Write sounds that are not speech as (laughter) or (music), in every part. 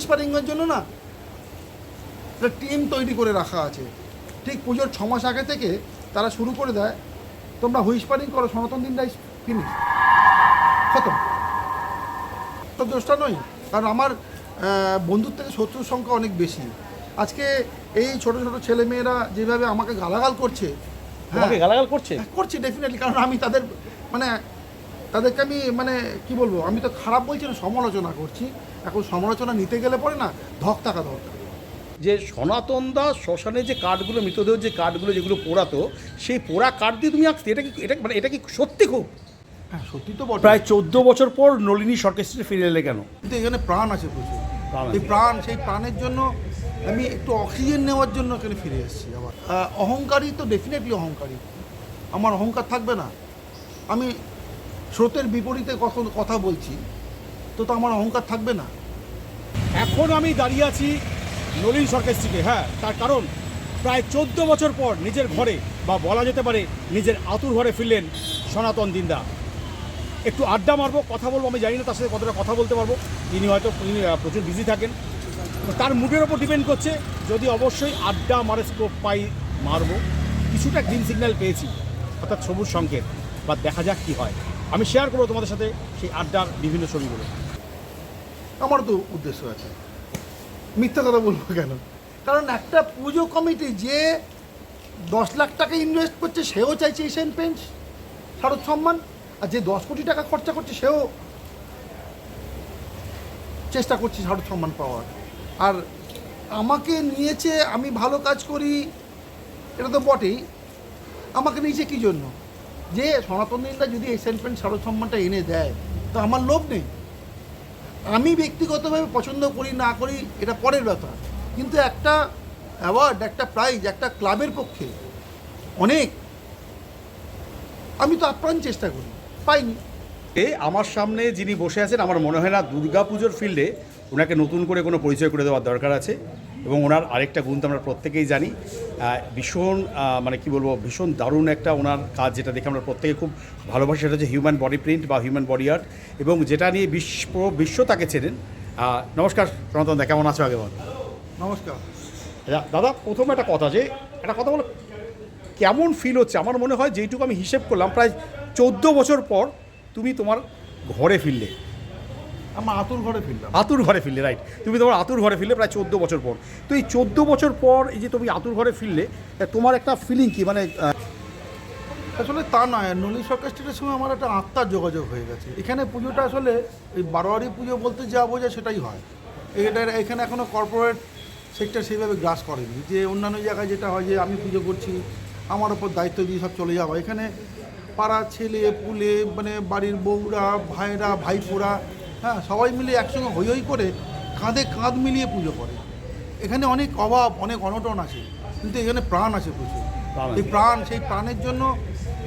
হুইসপারিংয়ের জন্য না? একটা টিম তৈরি করে রাখা আছে। ঠিক পুজোর ছ মাস আগে থেকে তারা শুরু করে দেয়। তোমরা হুইসপারিং করো সনাতন দিনটাই ফিনিশ খতম। তো দোষটা নয় কারণ আমার বন্ধুর থেকে শত্রুর সংখ্যা অনেক বেশি। আজকে এই ছোট ছোট ছেলে মেয়েরা যেভাবে আমাকে গালাগাল করছে হ্যাঁ গালাগাল করছে? করছি ডেফিনেটলি কারণ আমি তাদের মানে তাদেরকে আমি মানে কি বলব আমি তো খারাপ বলছি না সমালোচনা করছি। এখন সমালোচনা নিতে গেলে পরে না ধক থাকা দরকার। যে সনাতন দাস শ্মশানে যে কাঠগুলো মৃতদেহ যে কাঠগুলো যেগুলো পোড়াতো সেই পোড়া কাঠ দিয়ে তুমি আঁকতে এটা কি এটা মানে এটা কি সত্যি খুব? হ্যাঁ সত্যি তো প্রায় চোদ্দ বছর পর নলিনী সরকেস্ট্রে ফিরে এলে কেন? কিন্তু এখানে প্রাণ আছে প্রচুর। এই প্রাণ সেই প্রাণের জন্য আমি একটু অক্সিজেন নেওয়ার জন্য এখানে ফিরে এসেছি আবার। অহংকারী তো ডেফিনেটলি অহংকারী আমার অহংকার থাকবে না। আমি স্রোতের বিপরীতে কখন কথা বলছি, তো তো আমার অহংকার থাকবে না। এখন আমি দাঁড়িয়ে আছি নলিন সরকেস্ট্রিকে হ্যাঁ তার কারণ প্রায় চোদ্দ বছর পর নিজের ঘরে, বা বলা যেতে পারে নিজের আতুর ঘরে ফিরলেন সনাতন দিন্দা। একটু আড্ডা মারবো, কথা বলব, আমি জানি না তার সাথে কতটা কথা বলতে পারব তিনি হয়তো তিনি প্রচুর বিজি থাকেন। তার মুডের ওপর ডিপেন্ড করছে, যদি অবশ্যই আড্ডা মারে স্কোপ পাই, মারবো। কিছুটা গ্রিন সিগন্যাল পেয়েছি, অর্থাৎ সবুজ সংকেত, বা দেখা যাক কী হয়। আমি শেয়ার করব তোমাদের সাথে সেই আড্ডার বিভিন্ন ছবিগুলো। আমার তো উদ্দেশ্য আছে। মিথ্যা কথা বলব কেন? কারণ একটা পুজো কমিটি যে দশ লাখ টাকা ইনভেস্ট করছে, সেও চাইছে এশিয়ান পেন্টস শারদ সম্মান, আর যে দশ কোটি টাকা খরচা করছে, সেও চেষ্টা করছে শারদ সম্মান পাওয়ার। আর আমাকে নিয়েছে, আমি ভালো কাজ করি, এটা তো বটেই। আমাকে নিয়েছে কী জন্য? যে সনাতন দিনটা যদি এশিয়ান পেন্ট শারদ সম্মানটা এনে দেয়, তো আমার লোভ নেই। আমি ব্যক্তিগতভাবে পছন্দ করি, না করি, এটা পরের ব্যাপার। কিন্তু একটা অ্যাওয়ার্ড একটা প্রাইজ একটা ক্লাবের পক্ষে অনেক। আমি তো আপ্রাণ চেষ্টা করি, পাইনি। এ, আমার সামনে যিনি বসে আছেন, আমার মনে হয় না দুর্গাপুজোর ফিল্ডে ওনাকে নতুন করে কোনো পরিচয় করে দেওয়ার দরকার আছে। এবং ওনার আরেকটা গুণ তো আমরা প্রত্যেকেই জানি ভীষণ মানে কি বলব ভীষণ দারুণ একটা ওনার কাজ যেটা দেখে আমরা প্রত্যেকে খুব ভালোবাসি সেটা হচ্ছে হিউম্যান বডি প্রিন্ট বা হিউম্যান বডি আর্ট এবং যেটা নিয়ে বিশ্ব বিশ্ব তাকে চেনেন। নমস্কার সনাতন দা কেমন আছো আগে বল নমস্কার। আচ্ছা, দাদা প্রথম একটা কথা যে একটা কথা বলো কেমন ফিল হচ্ছে? আমার মনে হয় যেইটুকু আমি হিসেব করলাম প্রায় চোদ্দ বছর পর তুমি তোমার ঘরে ফিরলে। আমার আতুর ঘরে ফিরলাম। আতুর ঘরে ফিরলে রাইট তুমি তোমার আতুর ঘরে ফিরলে প্রায় চোদ্দ বছর পর। তো এই চোদ্দ বছর পর এই যে তুমি আতুর ঘরে ফিরলে তোমার একটা ফিলিং কি? মানে আসলে তা নয় নলি সরকার স্ট্রিটের সঙ্গে আমার একটা আত্মার যোগাযোগ হয়ে গেছে। এখানে পুজোটা আসলে এই বারোয়ারি পুজো বলতে যা বোঝায় সেটাই হয়। এটা এখানে এখনও কর্পোরেট সেক্টর সেইভাবে গ্রাস করেনি। যে অন্যান্য জায়গায় যেটা হয় যে আমি পুজো করছি আমার ওপর দায়িত্ব দিয়ে সব চলে যাওয়া। এখানে পাড়ার ছেলে পুলে মানে বাড়ির বউরা ভাইরা ভাইপোরা হ্যাঁ সবাই মিলে একসঙ্গে হই হই করে কাঁধে কাঁধ মিলিয়ে পুজো করে। এখানে অনেক অভাব অনেক অনটন আছে কিন্তু এখানে প্রাণ আছে প্রচুর। এই প্রাণ সেই প্রাণের জন্য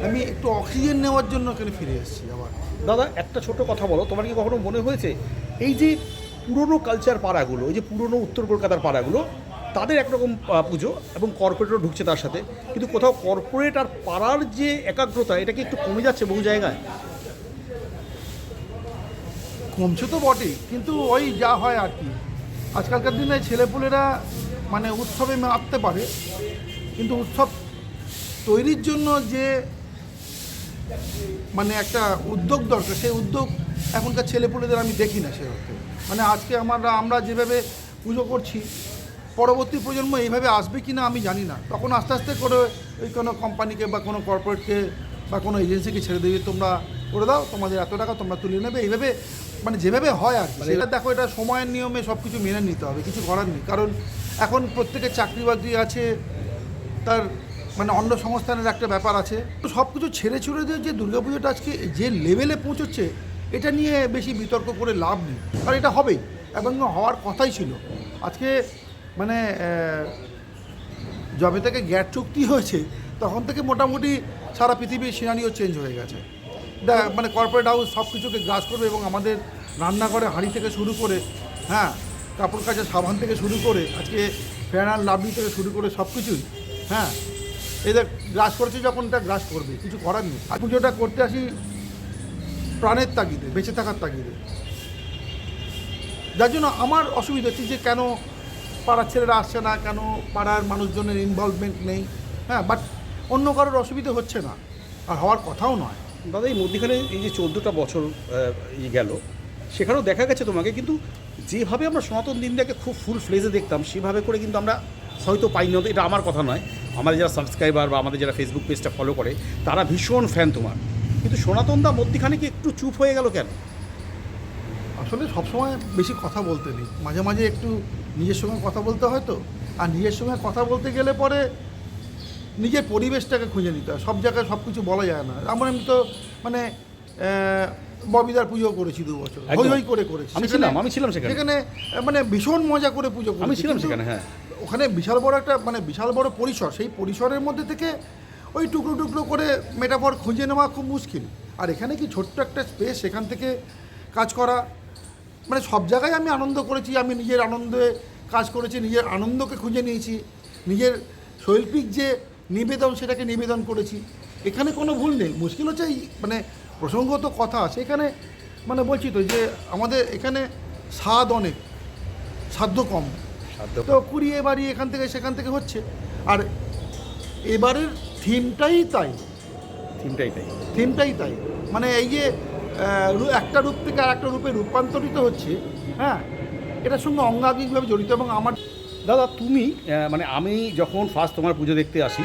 আমি একটু অক্সিজেন নেওয়ার জন্য এখানে ফিরে এসেছি আবার। দাদা একটা ছোট কথা বলো তোমার কি কখনো মনে হয়েছে এই যে পুরনো কালচার পাড়াগুলো এই যে পুরনো উত্তর কলকাতার পাড়াগুলো তাদের একরকম পুজো এবং কর্পোরেটও ঢুকছে তার সাথে কিন্তু কোথাও কর্পোরেট আর পাড়ার যে একাগ্রতা এটা কি একটু কমে যাচ্ছে বহু জায়গায়? কমছে তো বটেই, কিন্তু ওই যা হয় আর কি। আজকালকার দিনে ছেলেপুলেরা মানে উৎসবে মারতে পারে, কিন্তু উৎসব তৈরির জন্য যে মানে একটা উদ্যোগ দরকার, সেই উদ্যোগ এখনকার ছেলেপুলেদের আমি দেখি না সে অর্থে। মানে আজকে আমরা আমরা যেভাবে পুজো করছি, পরবর্তী প্রজন্ম এইভাবে আসবে কি না আমি জানি না। তখন আস্তে আস্তে করে ওই কোনো কোম্পানিকে বা কোনো কর্পোরেটকে বা কোনো এজেন্সিকে ছেড়ে দেবে, তোমরা করে দাও তোমাদের এত টাকা তোমরা তুলে নেবে। এইভাবে মানে যেভাবে হয় আর কি সেটা দেখো এটা সময়ের নিয়মে সব কিছু মেনে নিতে হবে কিছু করার নেই। কারণ এখন প্রত্যেকের চাকরি বাকরি আছে তার মানে অন্য সংস্থানের একটা ব্যাপার আছে। তো সব কিছু ছেড়ে ছুড়ে দিয়ে যে দুর্গাপুজোটা আজকে যে লেভেলে পৌঁছচ্ছে এটা নিয়ে বেশি বিতর্ক করে লাভ নেই। আর এটা হবেই এবং হওয়ার কথাই ছিল। আজকে মানে যবে থেকে গ্যাট চুক্তি হয়েছে তখন থেকে মোটামুটি সারা পৃথিবীর সিনারিও চেঞ্জ হয়ে গেছে। মানে কর্পোরেট হাউস সব কিছুকে গ্রাস করবে এবং আমাদের রান্নাঘরে হাঁড়ি থেকে শুরু করে হ্যাঁ কাপড় কাচা সাবান থেকে শুরু করে, আজকে ফ্যান আর থেকে শুরু করে সব কিছুই হ্যাঁ এদের গ্রাস করেছে যখন এটা গ্রাস করবে, কিছু করার নেই। আর পুজোটা করতে আসি প্রাণের তাগিদে, বেঁচে থাকার তাগিদে। যার জন্য আমার অসুবিধা হচ্ছে যে কেন পাড়ার ছেলেরা আসছে না, কেন পাড়ার মানুষজনের ইনভলভমেন্ট নেই হ্যাঁ বাট অন্য কারোর অসুবিধা হচ্ছে না, আর হওয়ার কথাও নয়। দাদা, এই মধ্যিখানে এই যে চোদ্দোটা বছর ই গেল, সেখানেও দেখা গেছে তোমাকে, কিন্তু যেভাবে আমরা সনাতন দিনটাকে খুব ফুল ফ্লেজে দেখতাম, সেভাবে করে কিন্তু আমরা হয়তো পাই না এটা আমার কথা নয়। আমাদের যারা সাবস্ক্রাইবার বা আমাদের যারা ফেসবুক পেজটা ফলো করে, তারা ভীষণ ফ্যান তোমার। কিন্তু সনাতন দা মধ্যিখানে কি একটু চুপ হয়ে গেল কেন? আসলে সবসময় বেশি কথা বলতে নেই। মাঝে মাঝে একটু নিজের সঙ্গে কথা বলতে হয় তো। আর নিজের সঙ্গে কথা বলতে গেলে পরে নিজের পরিবেশটাকে খুঁজে নিতে হয়। সব জায়গায় সব কিছু বলা যায় না। আমরা এমনি তো মানে ববিদার পুজো করেছি দু বছর। হই হই করে করেছি। আমি ছিলাম, আমি ছিলাম সেখানে। সেখানে মানে ভীষণ মজা করে পুজো করেছি। আমি ছিলাম সেখানে, হ্যাঁ। ওখানে বিশাল বড় একটা মানে বিশাল বড় পরিসর। সেই পরিসরের মধ্যে থেকে ওই টুকরো টুকরো করে মেটাফর খুঁজে নেওয়া খুব মুশকিল। আর এখানে কি ছোট্ট একটা স্পেস সেখান থেকে কাজ করা মানে সব জায়গায় আমি আনন্দ করেছি। আমি নিজের আনন্দে কাজ করেছি নিজের আনন্দকে খুঁজে নিয়েছি। নিজের শৈল্পিক যে নিবেদন সেটাকে নিবেদন করেছি। এখানে কোনো ভুল নেই। মুশকিল হচ্ছে মানে প্রসঙ্গত কথা আছে। এখানে মানে বলছি তো যে আমাদের এখানে স্বাদ অনেক সাধ্য কম। সাধ্য তো কুড়িয়ে বাড়ি এখান থেকে সেখান থেকে হচ্ছে। আর এবারের থিমটাই তাই। থিমটাই তাই। থিমটাই তাই। মানে এই যে একটা রূপ থেকে আর একটা রূপে রূপান্তরিত হচ্ছে হ্যাঁ এটার সঙ্গে অঙ্গাঙ্গিকভাবে জড়িত এবং আমার দাদা তুমি মানে আমি যখন ফার্স্ট তোমার পুজো দেখতে আসি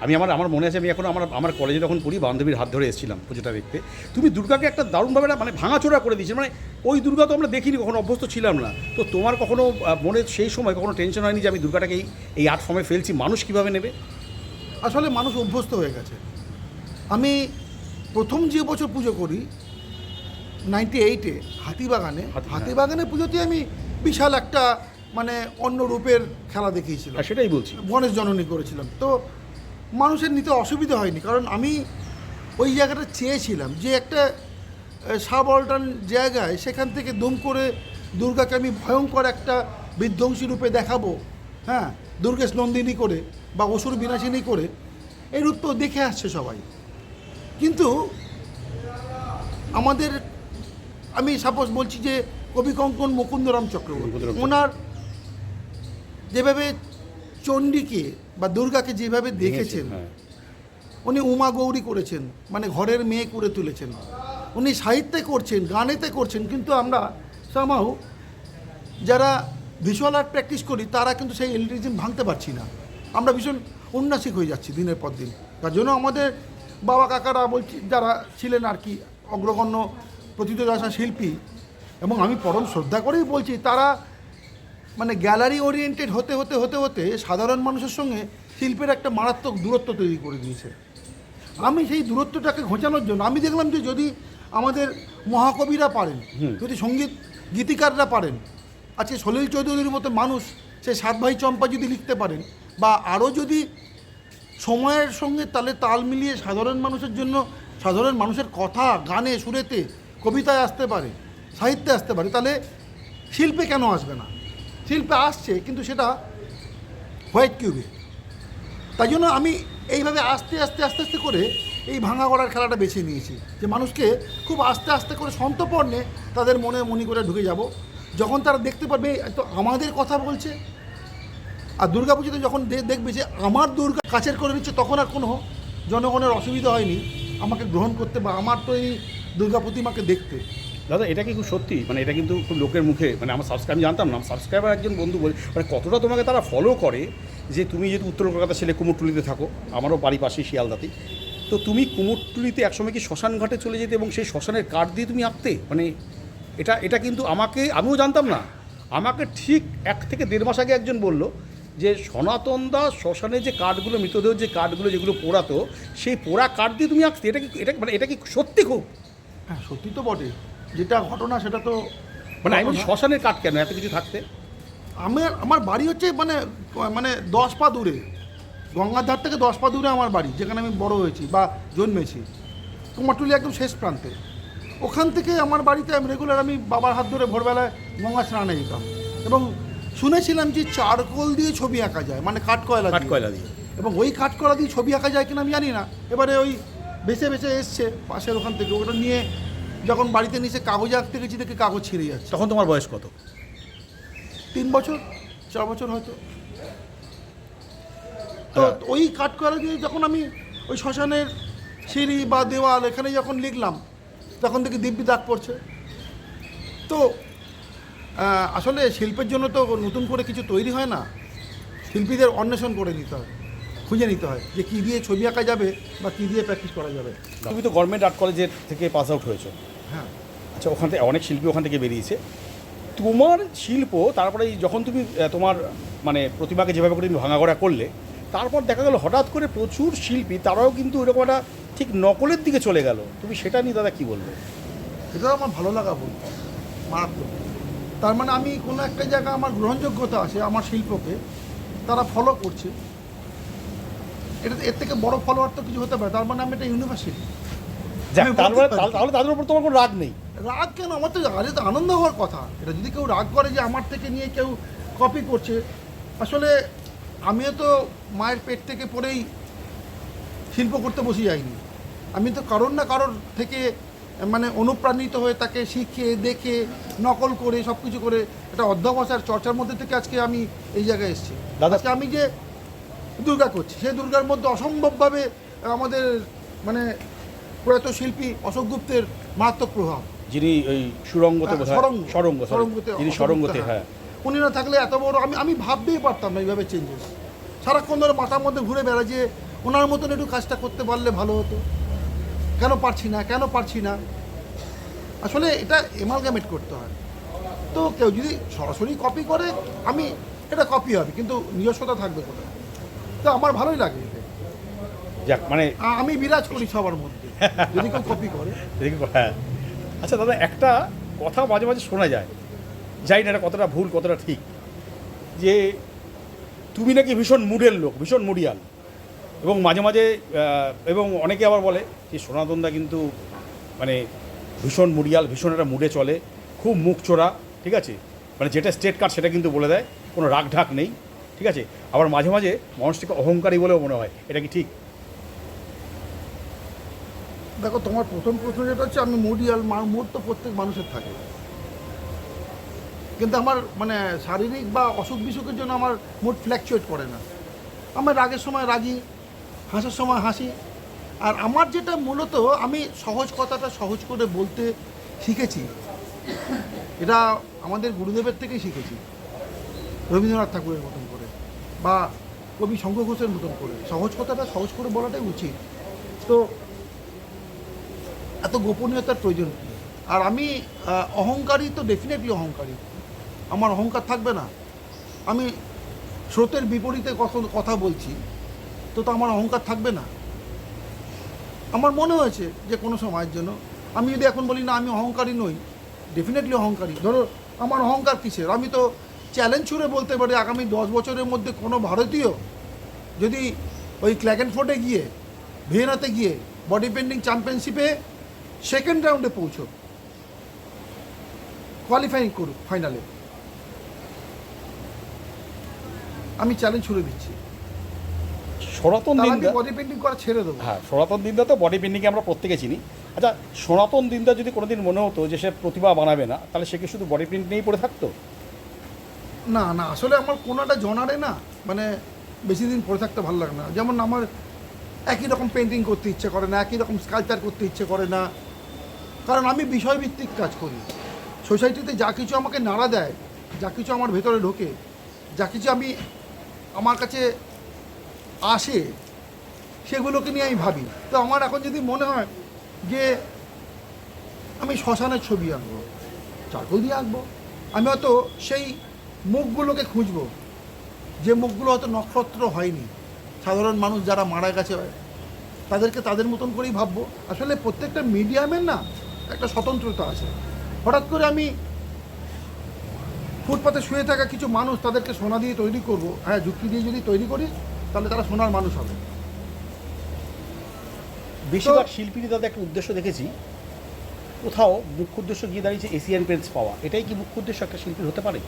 আমি আমার আমার মনে আছে আমি এখন আমার আমার কলেজে যখন পড়ি বান্ধবীর হাত ধরে এসেছিলাম পুজোটা দেখতে তুমি দুর্গাকে একটা দারুণভাবে একটা মানে ভাঙাচোরা করে দিয়েছিলে। মানে ওই দুর্গা তো আমরা দেখিনি কখনো অভ্যস্ত ছিলাম না। তো তোমার কখনো মনে সেই সময় কখনো টেনশন হয়নি যে আমি দুর্গাটাকে এই এই আর্ট ফর্মে ফেলছি? মানুষ কীভাবে নেবে? আসলে মানুষ অভ্যস্ত হয়ে গেছে। আমি প্রথম যে বছর পুজো করি নাইনটি এইটে হাতিবাগানে হাতি- হ্যাঁ। হাতিবাগানে পুজোতে আমি বিশাল একটা মানে অন্য রূপের খেলা দেখিয়েছিলাম আর সেটাই বলছি। গণেশ জননী করেছিলাম। তো মানুষের নিতে অসুবিধা হয়নি কারণ আমি ওই জায়গাটা চেয়েছিলাম যে একটা সাব অল্টার্ন জায়গায় সেখান থেকে দুম করে দুর্গাকে আমি ভয়ঙ্কর একটা বিধ্বংসী রূপে দেখাবো হ্যাঁ দুর্গেশ নন্দিনী করে বা অসুর বিনাশিনী করে এই রূপ তো দেখে আসছে সবাই। কিন্তু আমাদের আমি সাপোজ বলছি যে কবি কঙ্কন মুকুন্দরাম চক্রবর্তী। ওনার যেভাবে চণ্ডীকে বা দুর্গাকে যেভাবে দেখেছেন হ্যাঁ। উনি উমা গৌরী করেছেন মানে ঘরের মেয়ে করে তুলেছেন। উনি সাহিত্যে করছেন গানেতে করছেন কিন্তু আমরা সামাও যারা ভিজুয়াল আর্ট প্র্যাকটিস করি তারা কিন্তু সেই এলিটিজম ভাঙতে পারছি না। আমরা ভীষণ উন্নাসিক হয়ে যাচ্ছি দিনের পর দিন। তার জন্য আমাদের বাবা কাকারা বলছি যারা ছিলেন আর কি অগ্রগণ্য প্রথিতদশা শিল্পী এবং আমি পরম শ্রদ্ধা করেই বলছি তারা মানে গ্যালারি ওরিয়েন্টেড হতে হতে হতে হতে সাধারণ মানুষের সঙ্গে শিল্পের একটা মারাত্মক দূরত্ব তৈরি করে দিয়েছে আমি সেই দূরত্বটাকে ঘোচানোর জন্য আমি দেখলাম যে যদি আমাদের মহাকবিরা পারেন। যদি সংগীত গীতিকাররা পারেন আজকে সলিল চৌধুরীর মতো মানুষ সে সাত ভাই চম্পা যদি লিখতে পারেন বা আরও যদি সময়ের সঙ্গে তালে তাল মিলিয়ে সাধারণ মানুষের জন্য সাধারণ মানুষের কথা গানে সুরেতে কবিতায় আসতে পারে সাহিত্যে আসতে পারে তাহলে শিল্পে কেন আসবে না শিল্পে আসছে, কিন্তু সেটা হোয়াইট কিউবে। তাই জন্য আমি এইভাবে আস্তে আস্তে আস্তে আস্তে করে এই ভাঙা গড়ার খেলাটা বেছে নিয়েছি। যে মানুষকে খুব আস্তে আস্তে করে সন্তপর্ণে তাদের মনে মনি করে ঢুকে যাব। যখন তারা দেখতে পারবে, তো আমাদের কথা বলছে। আর দুর্গা পুজোতে যখন দেখবে যে আমার দুর্গা কাছের করে নিচ্ছে, তখন আর কোনো জনগণের অসুবিধা হয়নি। আমাকে গ্রহণ করতে বা আমার তো এই দুর্গা প্রতিমাকে দেখতে। দাদা, এটা কি খুব সত্যি? মানে এটা কিন্তু খুব লোকের মুখে মানে আমার সাবস্ক্রাইব আমি জানতাম না সাবস্ক্রাইবার একজন বন্ধু বলে মানে কতটা তোমাকে তারা ফলো করে যে তুমি যেহেতু উত্তর কলকাতা ছেলে কুমোরটুলিতে থাকো, আমারও বাড়ি পাশেই শিয়ালদাতে, তো তুমি কুমোরটুলিতে একসময় কি শ্মশান ঘাটে চলে যেতে এবং সেই শ্মশানের কাঠ দিয়ে তুমি আঁকতে মানে এটা এটা কিন্তু আমাকে, আমিও জানতাম না। আমাকে ঠিক এক থেকে দেড় মাস আগে একজন বলল যে সনাতন দাস শ্মশানে যে কাঠগুলো, মৃতদেহ যে কাঠগুলো যেগুলো পোড়াতো, সেই পোড়া কাঠ দিয়ে তুমি আঁকতে এটা কি, এটা মানে এটা কি সত্যি খুব? হ্যাঁ সত্যি তো বটে যেটা ঘটনা সেটা তো মানে আমি। শ্মশানের কাঠ কেন? এত কিছু থাকতে? আমার আমার বাড়ি হচ্ছে মানে মানে দশ পা দূরে। গঙ্গার ধার থেকে দশ পা দূরে আমার বাড়ি যেখানে আমি বড় হয়েছি বা জন্মেছি। কুমারটুলি একদম শেষ প্রান্তে। ওখান থেকে আমার বাড়িতে আমি রেগুলার আমি বাবার হাত ধরে ভোরবেলায় গঙ্গা স্নানে যেতাম। এবং শুনেছিলাম যে চারকোল দিয়ে ছবি আঁকা যায় মানে কাঠকয়লা কাঠ দিয়ে। কয়লা দিয়ে। এবং ওই কাঠকলা দিয়ে ছবি আঁকা যায় কিনা আমি জানি না। এবারে ওই বেছে বেছে এসছে পাশের ওখান থেকে। ওটা নিয়ে যখন বাড়িতে নিচে কাগজ আঁকতে গেছি দেখে কাগজ ছিঁড়ে যাচ্ছে। তখন তোমার বয়স কত? তিন বছর চার বছর হয়তো। তো আচ্ছা। ওই কাঠ করা দিয়ে যখন আমি ওই শ্মশানের সিঁড়ি বা দেওয়াল এখানে যখন লিখলাম তখন থেকে দিব্যি দাগ পড়ছে। তো আসলে শিল্পের জন্য তো নতুন করে কিছু তৈরি হয় না। শিল্পীদের অন্বেষণ করে নিতে হয় খুঁজে নিতে হয় যে কী দিয়ে ছবি আঁকা যাবে বা কী দিয়ে প্র্যাকটিস করা যাবে। তুমি তো গভর্নমেন্ট আর্ট কলেজের থেকে পাস আউট হয়েছো। হ্যাঁ। আচ্ছা ওখান থেকে অনেক শিল্পী ওখান থেকে বেরিয়েছে। তোমার শিল্প তারপরে যখন তুমি তোমার মানে প্রতিমাকে যেভাবে করে তুমি ভাঙাগড়া করলে তারপর দেখা গেল হঠাৎ করে প্রচুর শিল্পী তারাও কিন্তু এরকম একটা ঠিক নকলের দিকে চলে গেল। তুমি সেটা নিয়ে দাদা কী বলবে? এটা আমার ভালো লাগা বল মারাত্মক। তার মানে আমি কোনো একটা জায়গা আমার গ্রহণযোগ্যতা আছে আমার শিল্পকে তারা ফলো করছে। এটা এর থেকে বড় ফলোয়ার তো কিছু হতে পারে তার মানে আমি একটা ইউনিভার্সিটি পারি। তাহলে- তাদের উপর তোমার কোনো রাগ নেই? রাগ কেন? আমার তো আরে তো আনন্দ হওয়ার কথা। এটা যদি কেউ রাগ করে যে আমার থেকে নিয়ে কেউ কপি করছে আসলে আমিও তো মায়ের পেট থেকে পড়েই শিল্প করতে বসে যাইনি। আমি তো কারোর না কারোর থেকে মানে অনুপ্রাণিত হয়ে তাকে শিখে দেখে নকল করে সব কিছু করে একটা অধ্যবসার চর্চার মধ্যে থেকে আজকে আমি এই জায়গায় এসেছি। আজকে আমি যে দুর্গা করছি। সেই দুর্গার মধ্যে অসম্ভবভাবে আমাদের মানে প্রয়াত শিল্পী অশোক গুপ্তের মারাত্মক প্রভাব। যিনি ওই সুরঙ্গতে হ্যাঁ, সরঙ্গ সরঙ্গতে যিনি সরঙ্গতে হ্যাঁ। উনি না থাকলে এত বড় আমি আমি ভাবতেই পারতাম না এইভাবে চেঞ্জেস সারাক্ষণ ধরে মাথার মধ্যে ঘুরে বেড়া যে ওনার মতন একটু কাজটা করতে পারলে ভালো হতো। কেন পারছি না? কেন পারছি না? আসলে এটা এমালগামেট করতে হয়। তো কেউ যদি সরাসরি কপি করে আমি এটা কপি হবে কিন্তু নিজস্বতা থাকবে কোথায়? তো আমার ভালোই লাগে যাক মানে আমি বিরাজ করি সবার মধ্যে যদি কেউ কপি করে। (laughs) হ্যাঁ। আচ্ছা দাদা একটা কথা মাঝে মাঝে শোনা যায়। জানি না এটা কতটা ভুল কতটা ঠিক যে তুমি নাকি ভীষণ মুডের লোক ভীষণ মুডিয়াল। এবং মাঝে মাঝে এবং অনেকে আবার বলে যে সনাতনদা কিন্তু মানে ভীষণ মুডিয়াল ভীষণ একটা মুডে চলে খুব মুখ চোরা ঠিক আছে? মানে যেটা স্টেট কার্ড সেটা কিন্তু বলে দেয় কোনো রাগ ঢাক নেই। ঠিক আছে? আবার মাঝে মাঝে মানুষটিকে অহংকারী বলেও মনে হয়। এটা কি ঠিক? দেখো, তোমার প্রথম প্রশ্ন যেটা হচ্ছে, আমি মুডিয়াল মুড তো প্রত্যেক মানুষের থাকে। কিন্তু আমার মানে শারীরিক বা অসুখ বিসুখের জন্য আমার মুড ফ্ল্যাকচুয়েট করে না। আমার রাগের সময় রাগি, হাসার সময় হাসি। আর আমার যেটা মূলত, আমি সহজ কথাটা সহজ করে বলতে শিখেছি। এটা আমাদের গুরুদেবের থেকেই শিখেছি। রবীন্দ্রনাথ ঠাকুরের মতন করে। বা কবি শঙ্খ ঘোষের মতন করে। সহজ কথাটা সহজ করে বলাটাই উচিত। তো এত গোপনীয়তার প্রয়োজন আর আমি অহংকারী তো ডেফিনেটলি অহংকারী। আমার অহংকার থাকবে না। আমি স্রোতের বিপরীতে কখন কথা বলছি, তো তো আমার অহংকার থাকবে না। আমার মনে হয়েছে যে কোনো সময়ের জন্য, আমি যদি এখন বলি না, আমি অহংকারী নই। ডেফিনেটলি অহংকারী। ধরো, আমার অহংকার কিসের? আমি তো চ্যালেঞ্জ ছুড়ে বলতে পারি আগামী দশ বছরের মধ্যে কোনো ভারতীয় যদি ওই ক্ল্যাগেনফোর্ডে গিয়ে ভিয়েনাতে গিয়ে বডি পেন্টিং চ্যাম্পিয়নশিপে সেকেন্ড রাউন্ডে পৌঁছো কোয়ালিফাইং করুক ফাইনালে আমি চ্যালেঞ্জ ছুড়ে দিচ্ছি। সনাতন দিনদা বডি পেন্টিং করা ছেড়ে দেবো। হ্যাঁ সনাতন দিনদা তো বডি পেন্টিংকে আমরা প্রত্যেকে চিনি। আচ্ছা সনাতন দিনদা যদি কোনোদিন মনে হতো যে সে প্রতিভা বানাবে না তাহলে সে কি শুধু বডি পেন্ট নিয়েই পড়ে থাকতো? না না, আসলে আমার কোনোটা জনারে না মানে বেশি দিন পড়ে থাকতে ভালো লাগে না। যেমন আমার একই রকম পেন্টিং করতে ইচ্ছে করে না, একই রকম স্কাল্পচার করতে ইচ্ছে করে না। কারণ আমি বিষয়ভিত্তিক কাজ করি। সোসাইটিতে যা কিছু আমাকে নাড়া দেয়, যা কিছু আমার ভেতরে ঢোকে, যা কিছু আমি আমার কাছে আসে, সেগুলোকে নিয়ে আমি ভাবি। তো আমার এখন যদি মনে হয় যে আমি শ্মশানের ছবি আঁকবো চারকোল দিয়ে আঁকবো, আমি হয়তো সেই মুখগুলোকে খুঁজবো। যে মুখগুলো হয়তো নক্ষত্র হয়নি। সাধারণ মানুষ যারা মারা গেছে তাদেরকে তাদের মতন করেই ভাববো। আসলে প্রত্যেকটা মিডিয়ামের না একটা স্বতন্ত্রতা আছে। হঠাৎ করে আমি ফুটপাতে শুয়ে থাকা কিছু মানুষ তাদেরকে সোনা দিয়ে তৈরি করব। হ্যাঁ যুক্তি দিয়ে যদি তৈরি করি তাহলে তারা সোনার মানুষ হবে। বেশিরভাগ শিল্পীর দাদা একটা উদ্দেশ্য দেখেছি। কোথাও মুখ্য উদ্দেশ্য গিয়ে দাঁড়িয়েছে এশিয়ান পেন্টস পাওয়া। এটাই কি মুখ্য উদ্দেশ্য একটা শিল্পীর হতে পারে?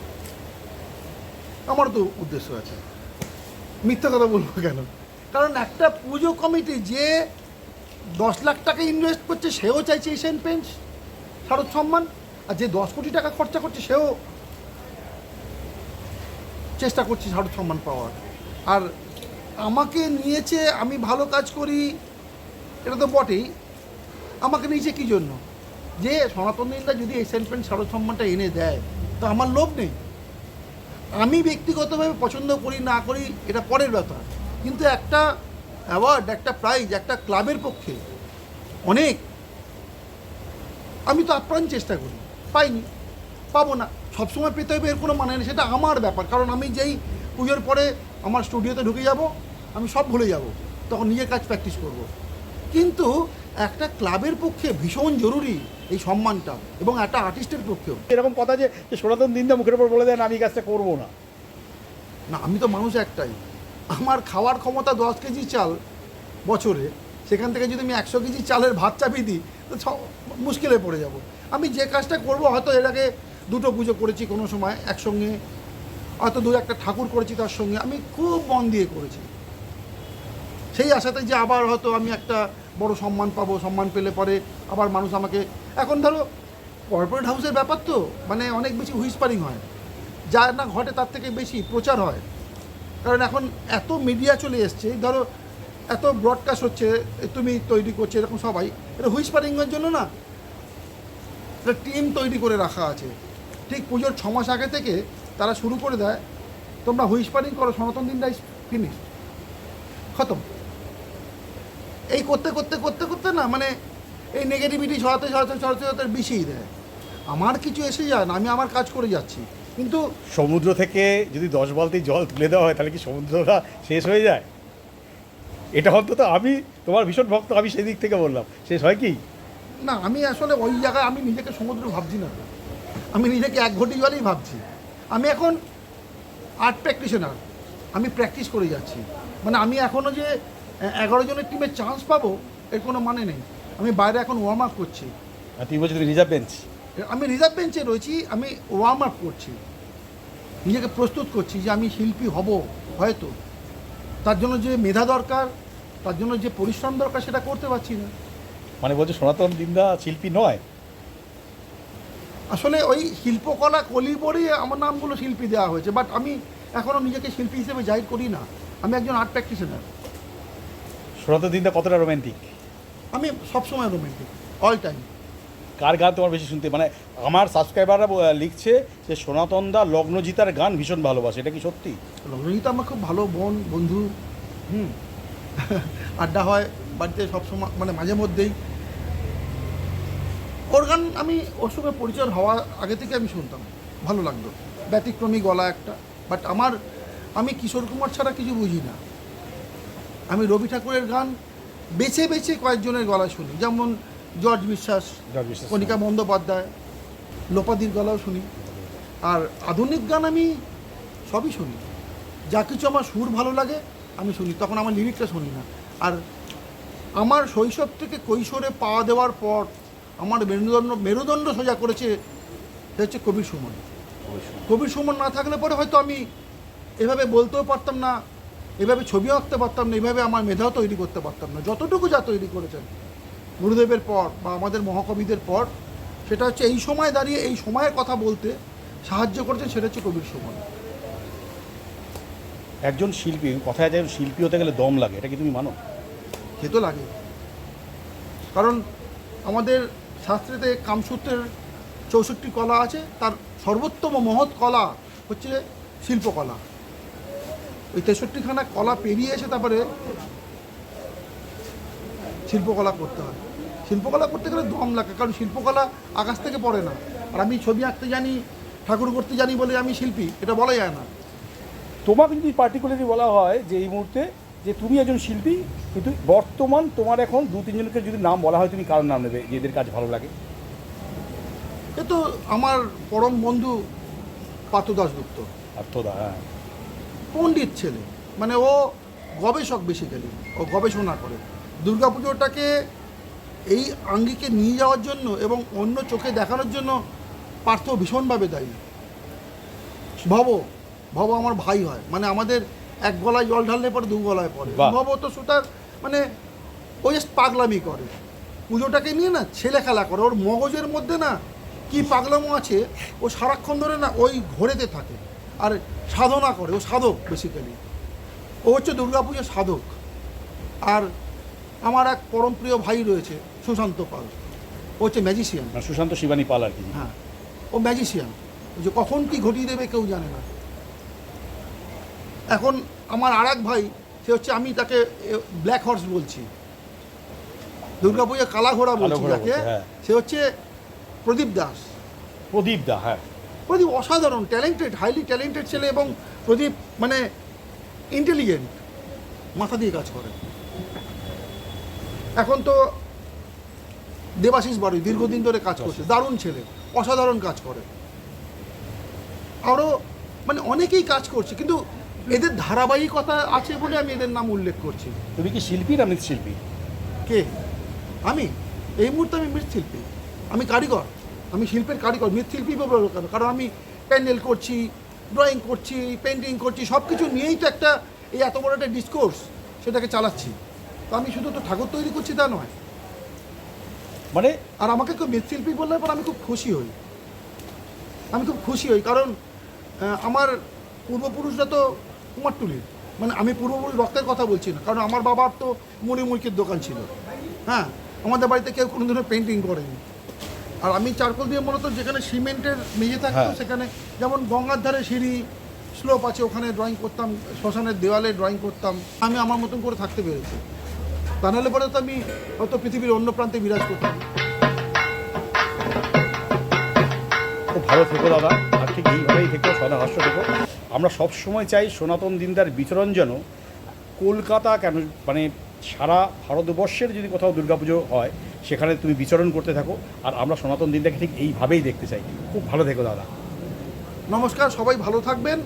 আমার তো উদ্দেশ্য আছে। মিথ্যা কথা বলব কেন? কারণ একটা পুজো কমিটি যে দশ লাখ টাকা ইনভেস্ট করছে, সেও চাইছে এশিয়ান পেন্টস শারদ সম্মান, আর যে দশ কোটি টাকা খরচা করছে, সেও চেষ্টা করছে শারদ সম্মান পাওয়ার। আর আমাকে নিয়েছে, আমি ভালো কাজ করি, এটা তো বটেই। আমাকে নিয়েছে কী জন্য? যে সনাতন দিনটা যদি এশিয়ান সেলফেন্ট শারদ সম্মানটা এনে দেয়, তো আমার লোভ নেই। আমি ব্যক্তিগতভাবে পছন্দ করি, না করি, এটা পরের ব্যাপার। কিন্তু একটা অ্যাওয়ার্ড একটা প্রাইজ একটা ক্লাবের পক্ষে অনেক। আমি তো আপ্রাণ চেষ্টা করি, পাইনি, পাবো না। সবসময় পেতে হবে এর কোনো মানে নেই, সেটা আমার ব্যাপার। কারণ আমি যেই পুজোর পরে আমার স্টুডিওতে ঢুকে যাব, আমি সব ভুলে যাব, তখন নিজের কাজ প্র্যাকটিস করব। কিন্তু একটা ক্লাবের পক্ষে ভীষণ জরুরি এই সম্মানটা এবং একটা আর্টিস্টের পক্ষেও। এরকম কথা যে সনাতন দিনদা মুখের উপর বলে দেন আমি কাজটা করব না। না আমি তো মানুষ একটাই। আমার খাওয়ার ক্ষমতা দশ কেজি চাল বছরে সেখান থেকে যদি আমি একশো কেজি চালের ভাত চাপিয়ে দিই তো ছ- মুশকিলে পড়ে যাব। আমি যে কাজটা করব হয়তো এর আগে দুটো পুজো করেছি কোনো সময় একসঙ্গে হয়তো দু একটা ঠাকুর করেছি তার সঙ্গে। আমি খুব মন দিয়ে করেছি। সেই আশাতে যে আবার হয়তো আমি একটা বড় সম্মান পাবো, সম্মান পেলে পরে আবার মানুষ আমাকে, এখন ধরো কর্পোরেট হাউসের ব্যাপার তো মানে অনেক বেশি হুইসপারিং হয়। যা না ঘটে তার থেকে বেশি প্রচার হয়। কারণ এখন এত মিডিয়া চলে এসছে, ধরো এত ব্রডকাস্ট হচ্ছে তুমি তৈরি করছে, এরকম সবাই, এটা হুইসপারিংয়ের জন্য না। একটা টিম তৈরি করে রাখা আছে। ঠিক পুজোর ছ মাস আগে থেকে তারা শুরু করে দেয়, তোমরা হুইসপারিং করো, সনাতন দিন রাইস ফিনিশ খতম। এই করতে করতে করতে করতে না মানে এই নেগেটিভিটি ছড়াতে ছড়াতে ছড়াতে ছড়াতে বিষিয়ে দেয়। আমার কিছু এসে যায় না আমি আমার কাজ করে যাচ্ছি। কিন্তু সমুদ্র থেকে যদি দশ বালতি জল তুলে দেওয়া হয় তাহলে কি সমুদ্রটা শেষ হয়ে যায়? এটা অন্তত আমি তোমার ভীষণ ভক্ত আমি সেই দিক থেকে বললাম। শেষ হয় কি? না আমি আসলে ওই জায়গায় আমি নিজেকে সমুদ্র ভাবছি না। আমি নিজেকে এক ঘটি জলেই ভাবছি। আমি এখন আর্ট প্র্যাকটিশনার আমি প্র্যাকটিস করে যাচ্ছি। মানে আমি এখনও যে এগারো জনের টিমে চান্স পাবো এর কোনো মানে নেই। আমি বাইরে এখন ওয়ার্ম আপ করছি। রিজার্ভ বেঞ্চ আমি রিজার্ভ বেঞ্চে রয়েছি আমি ওয়ার্ম আপ করছি। নিজেকে প্রস্তুত করছি যে আমি শিল্পী হব হয়তো। তার জন্য যে মেধা দরকার তার জন্য যে পরিশ্রম দরকার সেটা করতে পারছি না। মানে বলছে সনাতন দিনদা শিল্পী নয়? আসলে ওই শিল্পকলা কলি পরেই আমার নামগুলো শিল্পী দেওয়া হয়েছে বাট আমি এখনও নিজেকে শিল্পী হিসেবে জাহির করি না। আমি একজন আর্ট প্র্যাকটিশনার সনাতন দিনটা কতটা রোমান্টিক আমি সবসময় রোমান্টিক অল টাইম কার গান তোমার বেশি শুনতে মানে আমার সাবস্ক্রাইবাররা লিখছে যে সনাতন দা লগ্নজিতার গান ভীষণ ভালোবাসে এটা কি সত্যি? রঞ্জিত আমার খুব ভালো বোন বন্ধু হুম। আড্ডা হয় বাড়িতে সবসময় মানে মাঝে মধ্যেই। ওর গান আমি ওর সঙ্গে পরিচয় হওয়া আগে থেকে আমি শুনতাম ভালো লাগতো। ব্যতিক্রমী গলা একটা বাট আমার আমি কিশোর কুমার ছাড়া কিছু বুঝি না। আমি রবি ঠাকুরের গান বেছে বেছে কয়েকজনের গলা শুনি। যেমন জর্জ বিশ্বাস। কণিকা বন্দ্যোপাধ্যায় লোপাদির গলাও শুনি। আর আধুনিক গান আমি সবই শুনি। যা কিছু আমার সুর ভালো লাগে আমি শুনি। তখন আমার লিরিকটা শুনি না। আর আমার শৈশব থেকে কৈশোরে পাওয়া দেওয়ার পর আমার মেরুদণ্ড মেরুদণ্ড সোজা করেছে সে হচ্ছে কবির সুমন। কবির সুমন না থাকলে পরে হয়তো আমি এভাবে বলতেও পারতাম না এভাবে ছবি আঁকতে পারতাম না এভাবে আমার মেধাও তৈরি করতে পারতাম না। যতটুকু যা তৈরি করেছেন গুরুদেবের পর বা আমাদের মহাকবিদের পর সেটা হচ্ছে এই সময় দাঁড়িয়ে এই সময়ের কথা বলতে সাহায্য করেছেন সেটা হচ্ছে কবির সুমন। একজন শিল্পী কথায় যায় শিল্পী হতে গেলে দম লাগে এটা কি তুমি মানো? সে তো লাগে। কারণ আমাদের শাস্ত্রেতে কামসূত্রের চৌষট্টি কলা আছে তার সর্বোত্তম মহৎ কলা হচ্ছে শিল্পকলা। ওই তেষট্টিখানা কলা পেরিয়ে এসে তারপরে শিল্পকলা করতে হয়। শিল্পকলা করতে গেলে দম লাগে কারণ শিল্পকলা আকাশ থেকে পড়ে না। আর আমি ছবি আঁকতে জানি ঠাকুর করতে জানি বলে আমি শিল্পী এটা বলা যায় না। তোমাকে যদি পার্টিকুলারলি বলা হয় যে এই মুহূর্তে যে তুমি একজন শিল্পী কিন্তু বর্তমান তোমার এখন দু তিনজনকে যদি নাম বলা হয় তুমি কারোর নাম নেবে যে এদের কাজ ভালো লাগে? এ তো আমার পরম বন্ধু পাতু দাসগুপ্ত পার্থ আর্থদা হ্যাঁ। পণ্ডিত ছেলে। মানে ও গবেষক বেসিক্যালি ও গবেষণা করে। দুর্গাপুজোটাকে এই আঙ্গিকে নিয়ে যাওয়ার জন্য এবং অন্য চোখে দেখানোর জন্য পার্থ ভীষণভাবে দায়ী। ভব ভব আমার ভাই হয়। মানে আমাদের এক গলায় জল ঢাললে পরে দু গলায় পড়ে। ভব তো সুতার মানে ও জাস্ট পাগলামি করে। পুজোটাকে নিয়ে না ছেলে খেলা করে। ওর মগজের মধ্যে না কি পাগলামো আছে ও সারাক্ষণ ধরে না ওই ঘোরেতে থাকে। আর সাধনা করে ও সাধক বেসিক্যালি ও হচ্ছে দুর্গাপুজোর সাধক। আর আমার এক পরম প্রিয় ভাই রয়েছে সুশান্ত পাল। ও হচ্ছে ম্যাজিশিয়ান সুশান্ত শিবানী পাল আর কি। হ্যাঁ ও ম্যাজিশিয়ান যে কখন কি ঘটিয়ে দেবে কেউ জানে না। এখন আমার আর এক ভাই সে হচ্ছে আমি তাকে ব্ল্যাক হর্স বলছি। দুর্গাপুজো কালা ঘোড়া বলছি বলছে, হ্যাঁ। সে হচ্ছে প্রদীপ দাস। প্রদীপ দা হ্যাঁ। প্রদীপ অসাধারণ ট্যালেন্টেড হাইলি ট্যালেন্টেড ছেলে এবং প্রদীপ মানে ইন্টেলিজেন্ট মাথা দিয়ে কাজ করে। এখন তো দেবাশিস বাড়ি দীর্ঘদিন ধরে কাজ করছে দারুণ ছেলে অসাধারণ কাজ করে। আরও মানে অনেকেই কাজ করছে কিন্তু এদের ধারাবাহিকতা আছে বলে আমি এদের নাম উল্লেখ করছি। তুমি কি শিল্পী না মৃৎশিল্পী? কে? আমি? এই মুহূর্তে আমি মৃৎশিল্পী। আমি কারিগর। আমি শিল্পের কারিগর মৃৎশিল্পী বলব কেন? কারণ আমি প্যান্ডেল করছি ড্রয়িং করছি পেন্টিং করছি সব কিছু নিয়েই তো একটা এই এত বড় একটা ডিসকোর্স সেটাকে চালাচ্ছি। তো আমি শুধু তো ঠাকুর তৈরি করছি তা নয়। মানে? আর আমাকে কেউ মৃৎশিল্পী বললে পর আমি খুব খুশি হই। আমি খুব খুশি হই কারণ আমার পূর্বপুরুষরা তো কুমারটুলির মানে আমি পূর্বপুরুষ রক্তের কথা বলছি না কারণ আমার বাবার তো মুড়ি মুড়কির দোকান ছিল। হ্যাঁ আমাদের বাড়িতে কেউ কোনো ধরনের পেন্টিং করেনি। আর আমি চারকোল দিয়ে মূলত যেখানে সিমেন্টের মেঝে থাকতো হ্যাঁ। সেখানে যেমন গঙ্গার ধারে সিঁড়ি স্লোপ আছে ওখানে ড্রয়িং করতাম শ্মশানের দেওয়ালে ড্রয়িং করতাম আমি আমার মতন করে থাকতে পেরেছি। তা নাহলে পরে তো আমি হয়তো পৃথিবীর অন্য প্রান্তে বিরাজ করতাম। খুব ভালো থেকো দাদা আর ঠিক এইভাবেই থেকো সদা হাস্য থেকো। আমরা সব সময় চাই সনাতন দিনদার বিচরণ যেন কলকাতা কেন মানে সারা ভারতবর্ষের যদি কোথাও দুর্গাপুজো হয় সেখানে তুমি বিচরণ করতে থাকো, আর আমরা সনাতন দিনটাকে ঠিক এইভাবেই দেখতে চাই। খুব ভালো থেকো, দাদা। নমস্কার, সবাই ভালো থাকবেন।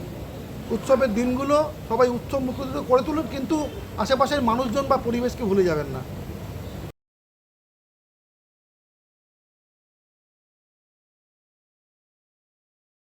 উৎসবের দিনগুলো সবাই উৎসব মুখরিত করে তুলুন কিন্তু আশেপাশের মানুষজন বা পরিবেশকে ভুলে যাবেন না।